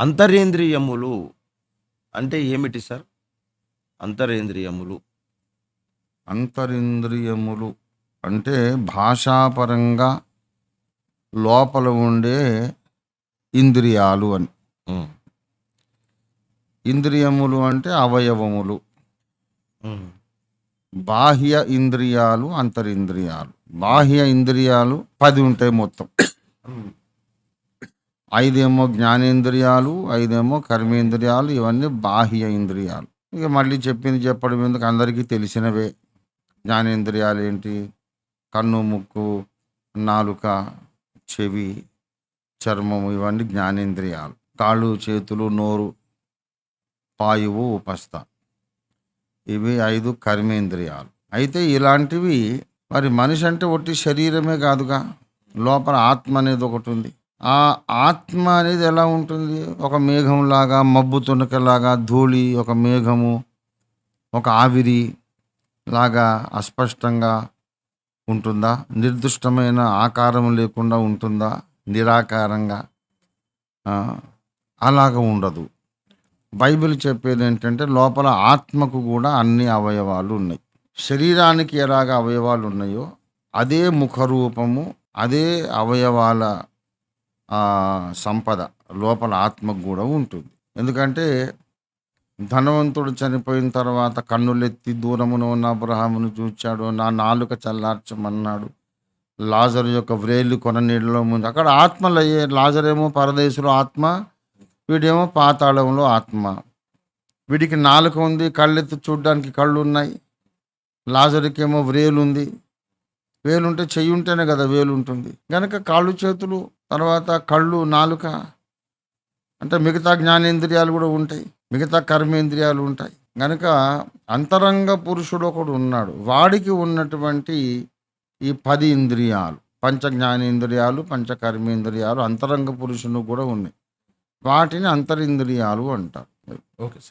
అంతరేంద్రియములు అంటే ఏమిటి సార్? అంతరేంద్రియములు. అంతరింద్రియములు అంటే భాషాపరంగా లోపల ఉండే ఇంద్రియాలు అని. ఇంద్రియములు అంటే అవయవములు. బాహ్య ఇంద్రియాలు అంతరింద్రియాలు. బాహ్య ఇంద్రియాలు పది ఉంటాయి మొత్తం. ఐదేమో జ్ఞానేంద్రియాలు ఐదేమో కర్మేంద్రియాలు ఇవన్నీ బాహ్య ఇంద్రియాలు. ఇక మళ్ళీ చెప్పింది చెప్పడం ఎందుకు? అందరికీ తెలిసినవే. జ్ఞానేంద్రియాలు ఏంటి? కన్ను ముక్కు నాలుక చెవి చర్మము ఇవన్నీ జ్ఞానేంద్రియాలు. కాళ్ళు చేతులు నోరు పాయువు ఉపస్థ. ఇవి ఐదు కర్మేంద్రియాలు. అయితే ఇలాంటివి మరి మనిషి అంటే ఒట్టి శరీరమే కాదుగా. లోపల ఆత్మ అనేది ఒకటి ఉంది. ఆ ఆత్మ అనేది ఎలా ఉంటుంది? ఒక మేఘంలాగా మబ్బు తునకలాగా ధూళి ఒక మేఘము ఒక ఆవిరి లాగా అస్పష్టంగా ఉంటుందా? నిర్దిష్టమైన ఆకారం లేకుండా ఉంటుందా? నిరాకారంగా? అలాగ ఉండదు. బైబిల్ చెప్పేది ఏంటంటే లోపల ఆత్మకు కూడా అన్ని అవయవాలు ఉన్నాయి. శరీరానికి ఎలాగ అవయవాలు ఉన్నాయో అదే ముఖరూపము అదే అవయవాల సంపద లోపల ఆత్మకు కూడా ఉంటుంది. ఎందుకంటే ధనవంతుడు చనిపోయిన తర్వాత కన్నులెత్తి దూరమున ఉన్న అబ్రహామును చూచాడు నా నాలుక చల్లార్చమన్నాడు లాజరు యొక్క వ్రేలు కొన నీళ్ళలో ముందు అక్కడ ఆత్మలు అయ్యే లాజరేమో పరదేశంలో ఆత్మ వీడేమో పాతాళంలో ఆత్మ. వీడికి నాలుక ఉంది కళ్ళెత్తి చూడడానికి కళ్ళు ఉన్నాయి లాజరుకేమో వ్రేలు ఉంది వేలుంటే చెయ్యి ఉంటేనే కదా వేలు ఉంటుంది కనుక కాళ్ళు చేతులు తర్వాత కళ్ళు నాలుక అంటే మిగతా జ్ఞానేంద్రియాలు కూడా ఉంటాయి. మిగతా కర్మేంద్రియాలు ఉంటాయి. కనుక అంతరంగ పురుషుడు ఒకడు ఉన్నాడు. వాడికి ఉన్నటువంటి ఈ పది ఇంద్రియాలు పంచ జ్ఞానేంద్రియాలు పంచ కర్మేంద్రియాలు అంతరంగ పురుషుని కూడా ఉన్నాయి. వాటిని అంతరింద్రియాలు అంటారు. Okay sir.